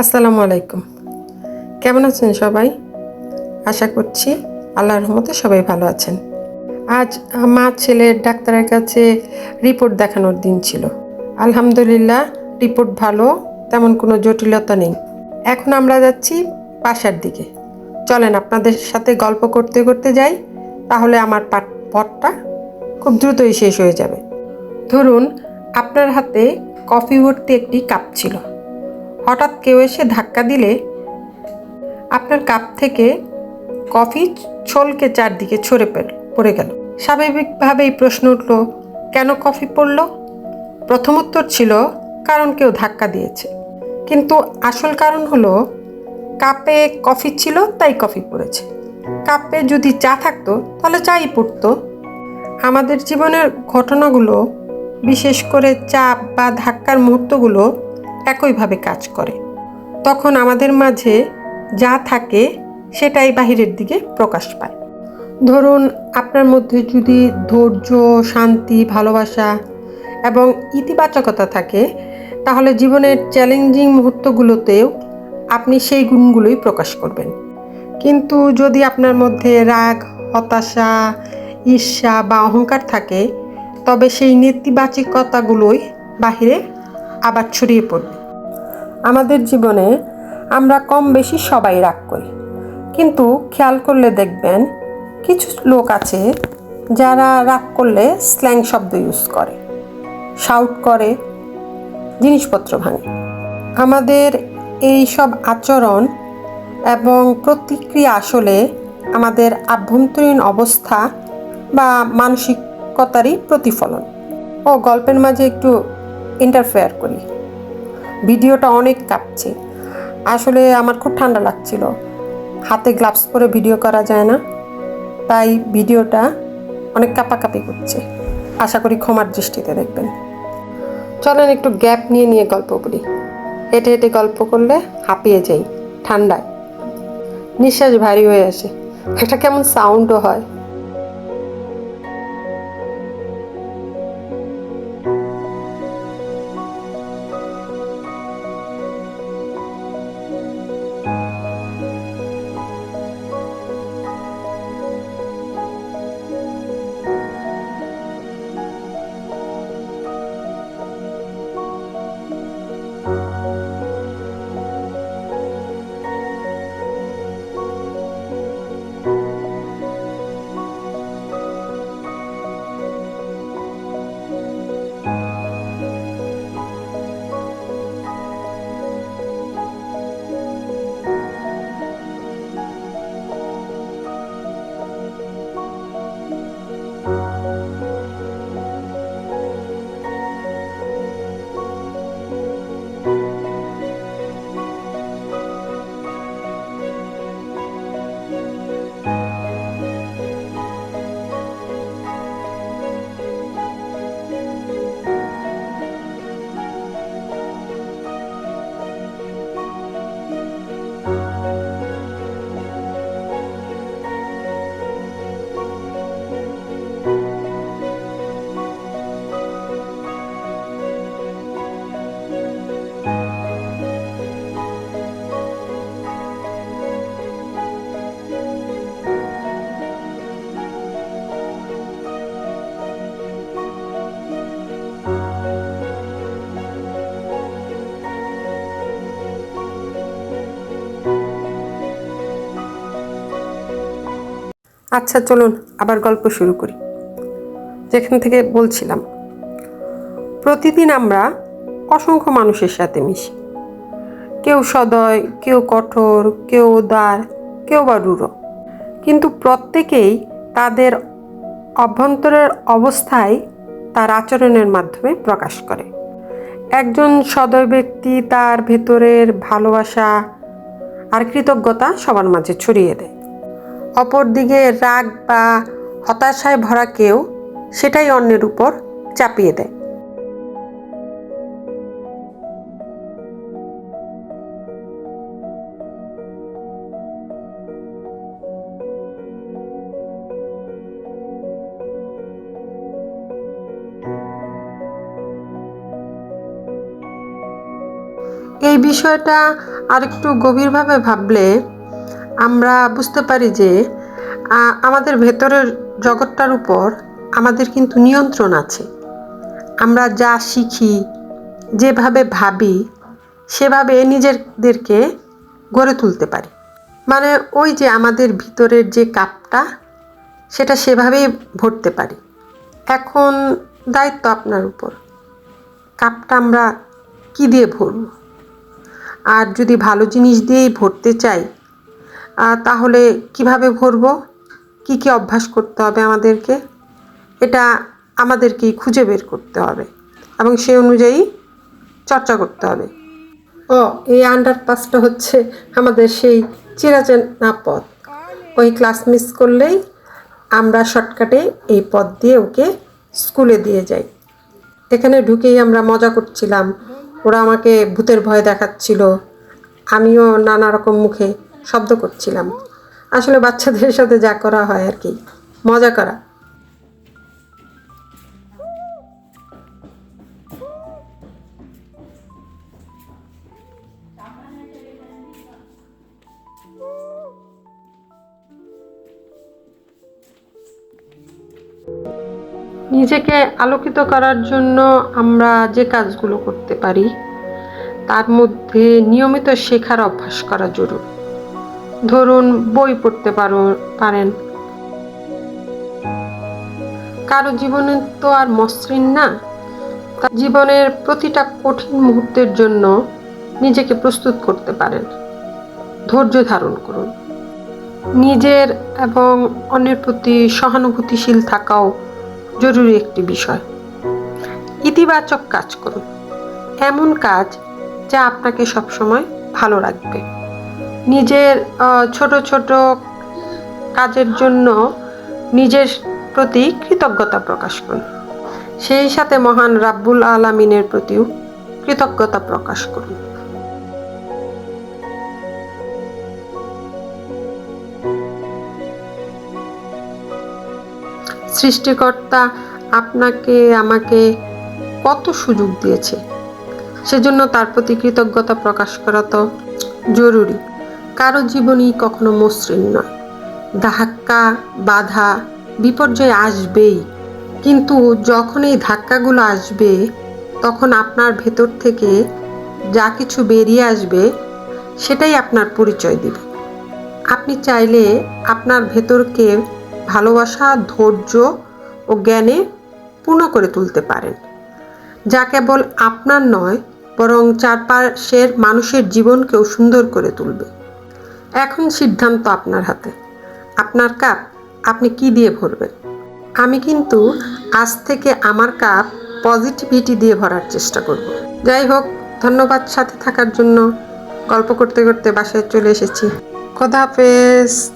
আসসালামু আলাইকুম। কেমন আছেন সবাই? আশা করছি আল্লাহর রহমতে সবাই ভালো আছেন। আজ মা ছেলের ডাক্তারের কাছে রিপোর্ট দেখানোর দিন ছিল। আলহামদুলিল্লাহ, রিপোর্ট ভালো, তেমন কোনো জটিলতা নেই। এখন আমরা যাচ্ছি বাসার দিকে। চলেন আপনাদের সাথে গল্প করতে করতে যাই, তাহলে আমার পাট পথটা খুব দ্রুতই শেষ হয়ে যাবে। ধরুন, আপনার হাতে কফি ভর্তি একটি কাপ ছিল। হঠাৎ কেউ এসে ধাক্কা দিলে আপনার কাপ থেকে কফি ছলকে চারদিকে ছড়ে পড়ে গেল। স্বাভাবিকভাবেই প্রশ্ন উঠল, কেন কফি পড়ল? প্রথম উত্তর ছিল, কারণ কেউ ধাক্কা দিয়েছে। কিন্তু আসল কারণ হলো, কাপে কফি ছিল, তাই কফি পড়েছে। কাপে যদি চা থাকতো, তাহলে চাই পড়তো। আমাদের জীবনের ঘটনাগুলো, বিশেষ করে চাপ বা ধাক্কার মুহূর্তগুলো একইভাবে কাজ করে। তখন আমাদের মাঝে যা থাকে সেটাই বাহিরের দিকে প্রকাশ পায়। ধরুন, আপনার মধ্যে যদি ধৈর্য, শান্তি, ভালোবাসা এবং ইতিবাচকতা থাকে, তাহলে জীবনের চ্যালেঞ্জিং মুহূর্তগুলোতেও আপনি সেই গুণগুলোই প্রকাশ করবেন। কিন্তু যদি আপনার মধ্যে রাগ, হতাশা, ঈর্ষা বা অহংকার থাকে, তবে সেই নেতিবাচকতাগুলোই বাহিরে আবার ছড়িয়ে পড়বে। আমাদের জীবনে আমরা কম বেশি সবাই রাগ করি। কিন্তু খেয়াল করলে দেখবেন কিছু লোক আছে যারা রাগ করলে স্ল্যাং শব্দ ইউজ করে শাউট করে, জিনিসপত্র ভাঙে। আমাদের এই সব আচরণ এবং প্রতিক্রিয়া আসলে আমাদের আভ্যন্তরীণ অবস্থা বা মানসিকতারই প্রতিফলন। ও গল্পের মাঝে একটু ইন্টারফেয়ার করি। ভিডিওটা অনেক কাঁপছে। আসলে আমার খুব ঠান্ডা লাগছিল। হাতে গ্লাভস পরে ভিডিও করা যায় না। তাই ভিডিওটা অনেক কাঁপাকাঁপি করছে। আশা করি ক্ষমার দৃষ্টিতে দেখবেন। চলেন একটু গ্যাপ নিয়ে নিয়ে গল্প করি। হেঁটে হেঁটে গল্প করলে হাঁপিয়ে যাই, ঠান্ডায়। নিঃশ্বাস ভারী হয়ে আসে। একটা কেমন সাউন্ডও হয়। আচ্ছা চলুন আবার গল্প শুরু করি। যেখান থেকে বলছিলাম, প্রতিদিন আমরা অসংখ্য মানুষের সাথে মিশি। কেউ সদয়, কেউ কঠোর, কেউ উদার, কেউ বা রূঢ়। কিন্তু প্রত্যেকেই তাদের অভ্যন্তরের অবস্থায় তার আচরণের মাধ্যমে প্রকাশ করে। একজন সদয় ব্যক্তি তার ভেতরের ভালোবাসা আর কৃতজ্ঞতা সবার মাঝে ছড়িয়ে দেয়। অপরদিকে রাগ বা হতাশায় ভরা কেউ সেটাই অন্যের উপর চাপিয়ে দেয়। এই বিষয়টা আরেকটু গভীরভাবে ভাবলে আমরা বুঝতে পারি যে আমাদের ভেতরের জগৎটার উপর আমাদের কিন্তু নিয়ন্ত্রণ আছে। আমরা যা শিখি, যেভাবে ভাবি, সেভাবে নিজেদেরকে গড়ে তুলতে পারি। মানে ওই যে আমাদের ভিতরের যে কাপটা, সেটা সেভাবেই ভরতে পারি। এখন দায়িত্ব আপনার উপর। কাপটা আমরা কী দিয়ে ভরব? আর যদি ভালো জিনিস দিয়েই ভরতে চাই তাহলে কীভাবে ভরবো? কী কী অভ্যাস করতে হবে আমাদেরকে? এটা আমাদেরকেই খুঁজে বের করতে হবে এবং সেই অনুযায়ী চর্চা করতে হবে। ও, এই আন্ডারপাসটা হচ্ছে আমাদের সেই চিরাচেনা পথ। ওই ক্লাস মিস করলেই আমরা শর্টকাটে এই পথ দিয়ে ওকে স্কুলে দিয়ে যাই। এখানে ঢুকেই আমরা মজা করছিলাম। ওরা আমাকে ভূতের ভয় দেখাচ্ছিল। আমিও নানা রকম মুখে শব্দ করছিলাম। আসলে বাচ্চাদের সাথে যা করা হয় আর কি। মজা করা। নিজেকে আলোকিত করার জন্য আমরা যে কাজগুলো করতে পারি, তার মধ্যে নিয়মিত শেখার অভ্যাস করা জরুরি। ধরুন বই পড়তে পারো, পারেন। কারও জীবনে তো আর মসৃণ না। জীবনের প্রতিটা কঠিন মুহূর্তের জন্য নিজেকে প্রস্তুত করতে পারেন। ধৈর্য ধারণ করুন। নিজের এবং অন্যের প্রতি সহানুভূতিশীল থাকাও জরুরি একটি বিষয়। ইতিবাচক কাজ করুন। এমন কাজ যা আপনাকে সবসময় ভালো রাখবে। নিজের ছোট ছোট কাজের জন্য নিজের প্রতি কৃতজ্ঞতা প্রকাশ করুন। সেই সাথে মহান রাব্বুল আলামিনের প্রতিও কৃতজ্ঞতা প্রকাশ করুন। সৃষ্টিকর্তা আপনাকে, আমাকে কত সুযোগ দিয়েছে। সেজন্য তার প্রতি কৃতজ্ঞতা প্রকাশ করা তো জরুরি। কারও জীবনই কখনো মসৃণ নয়। ধাক্কা, বাধা, বিপর্যয় আসবেই। কিন্তু যখন এই ধাক্কাগুলো আসবে, তখন আপনার ভেতর থেকে যা কিছু বেরিয়ে আসবে, সেটাই আপনার পরিচয় দেবে। আপনি চাইলে আপনার ভেতরকে ভালোবাসা, ধৈর্য ও জ্ঞানে পূর্ণ করে তুলতে পারেন। যা কেবল আপনার নয়, বরং চারপাশের মানুষের জীবনকেও সুন্দর করে তুলবে। এখন সিদ্ধান্ত আপনার হাতে। আপনার কাপ আপনি কি দিয়ে ভরবেন? আমি কিন্তু আজ থেকে আমার কাপ পজিটিভিটি দিয়ে ভরার চেষ্টা করব। যাই হোক, ধন্যবাদ সাথে থাকার জন্য। গল্প করতে করতে বাসায় চলে এসেছি। খোদা হাফেজ।